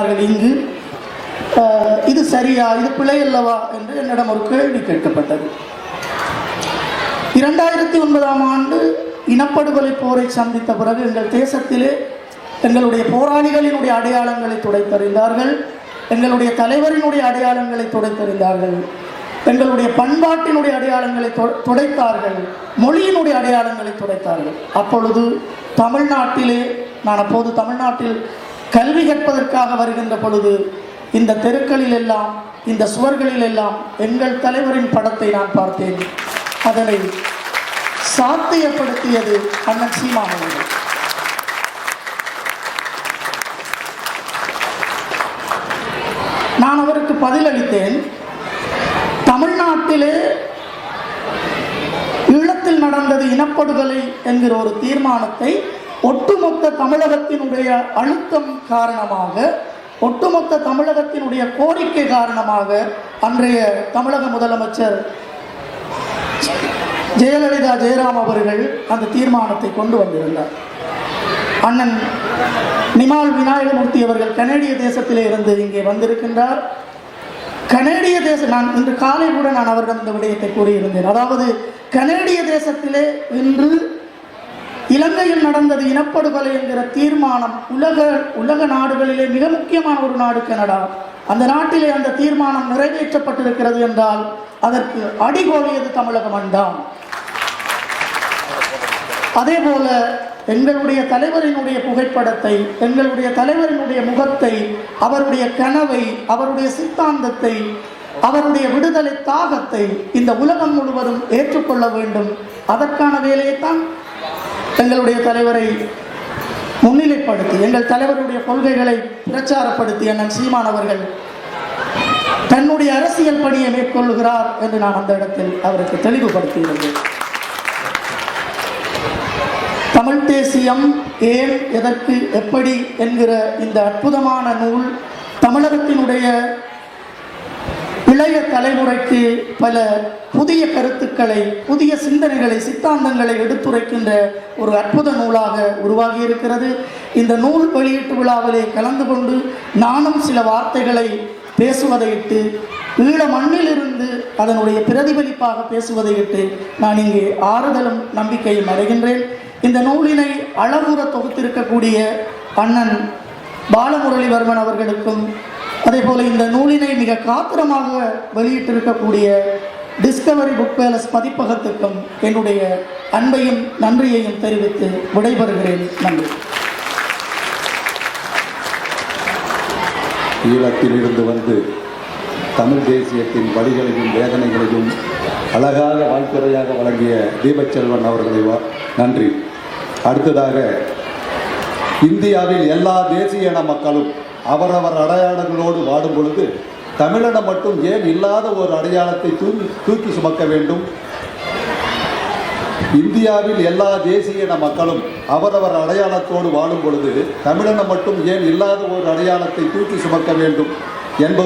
அவர்கள் இங்கு இது சரியா இது பிழை அல்லவா என்று என்னிடம் ஒரு கேள்வி கேட்கப்பட்டது. இரண்டாயிரத்தி ஒன்பதாம் ஆண்டு இனப்படுகொலை போரை சந்தித்த பிறகு எங்கள் தேசத்திலே எங்களுடைய போராளிகளினுடைய அடையாளங்களை துடைத்தறிந்தார்கள் எங்களுடைய தலைவரினுடைய அடையாளங்களை துடைத்தறிந்தார்கள் எங்களுடைய பண்பாட்டினுடைய அடையாளங்களை தொ- துடைத்தார்கள் மொழியினுடைய அடையாளங்களை துடைத்தார்கள். அப்பொழுது தமிழ்நாட்டிலே நான் அப்போது தமிழ்நாட்டில் கல்வி கற்பதற்காக வருகின்ற பொழுது இந்த தெருக்களில் எல்லாம் இந்த சுவர்களில் எல்லாம் எங்கள் தலைவரின் படத்தை நான் பார்த்தேன். அதனை சாத்தியப்படுத்தியது அண்ணன் சீமான் அவர்கள் நான் அவருக்கு பதிலளித்தேன் தமிழ்நாட்டிலே ஈழத்தில் நடந்தது இனப்படுகொலை என்கிற ஒரு தீர்மானத்தை ஒட்டுமொத்த தமிழகத்தினுடைய அழுத்தம் காரணமாக ஒட்டுமொத்த தமிழகத்தினுடைய கோரிக்கை காரணமாக அன்றைய தமிழக முதலமைச்சர் ஜெயலலிதா ஜெயராம் அவர்கள் அந்த தீர்மானத்தை கொண்டு வந்திருந்தார். அண்ணன் நிமால் விநாயகமூர்த்தி அவர்கள் கனேடிய தேசத்திலே இருந்து இங்கே வந்திருக்கின்றார். கனேடிய தேச நான் இன்று காலை கூட நான் அவரிடம் இந்த விடயத்தை கூறியிருந்தேன். அதாவது கனேடிய தேசத்திலே இன்று இலங்கையில் நடந்தது இனப்படுகொலை என்கிற தீர்மானம் உலக உலக நாடுகளிலே மிக முக்கியமான ஒரு நாடு கனடா. அந்த நாட்டிலே அந்த தீர்மானம் நிறைவேற்றப்பட்டிருக்கிறது என்றால் அதற்கு அடிகோலியது தமிழகம் அண்டாம் அதே போல எங்களுடைய தலைவரினுடைய புகைப்படத்தை எங்களுடைய தலைவரினுடைய முகத்தை அவருடைய கனவை அவருடைய சித்தாந்தத்தை அவருடைய விடுதலை தாகத்தை இந்த உலகம் முழுவதும் ஏற்றுக்கொள்ள வேண்டும். அதற்கான வேலையைத்தான் எங்களுடைய தலைவரை முன்னிலைப்படுத்தி எங்கள் தலைவருடைய கொள்கைகளை பிரச்சாரப்படுத்தி அண்ணன் சீமான் அவர்கள் தன்னுடைய அரசியல் பணியை மேற்கொள்ளுகிறார் என்று நான் அந்த இடத்தில் அவருக்கு தெளிவுபடுத்தியிருந்தேன் தமிழ் தேசியம் ஏன் எதற்கு எப்படி என்கிற இந்த அற்புதமான நூல் தமிழகத்தினுடைய இளைய தலைமுறைக்கு பல புதிய கருத்துக்களை புதிய சிந்தனைகளை சித்தாந்தங்களை எடுத்துரைக்கின்ற ஒரு அற்புத நூலாக உருவாகி இருக்கிறது இந்த நூல் வெளியீட்டு விழாவிலே கலந்து கொண்டு நானும் சில வார்த்தைகளை பேசுவதையிட்டு ஈழ மண்ணிலிருந்து அதனுடைய பிரதிபலிப்பாக பேசுவதையிட்டு நான் இங்கே ஆறுதலும் நம்பிக்கையும் அடைகின்றேன். இந்த நூலினை அளவுற தொகுத்திருக்கக்கூடிய அண்ணன் பாலமுரளிவர்மன் அவர்களுக்கும் அதே போல இந்த நூலினை மிக காத்திரமாக வெளியிட்டிருக்கக்கூடிய டிஸ்கவரி புக் பேலஸ் பதிப்பகத்துக்கும் என்னுடைய அன்பையும் நன்றியையும் தெரிவித்து விடைபெறுகிறேன். நன்றி. ஈழத்தில் இருந்து வந்து தமிழ் தேசியத்தின் வழிகளையும் வேதனைகளையும் அழகாக வாழ்த்துறையாக வழங்கிய தீபச்செல்வன் அவர்களை நன்றி. அடுத்ததாக இந்தியாவில் எல்லா தேசிய இன மக்களும் அவரவர் அடையாளங்களோடு வாடும் பொழுது தமிழனம் மட்டும் ஏன் இல்லாத ஒரு அடையாளத்தை தூக்கி தூக்கி சுமக்க வேண்டும்? இந்தியாவில் எல்லா தேசிய இன மக்களும் அவரவர் அடையாளத்தோடு வாழும் பொழுது தமிழனம் மட்டும் ஏன் இல்லாத ஒரு அடையாளத்தை தூக்கி சுமக்க வேண்டும் என்பது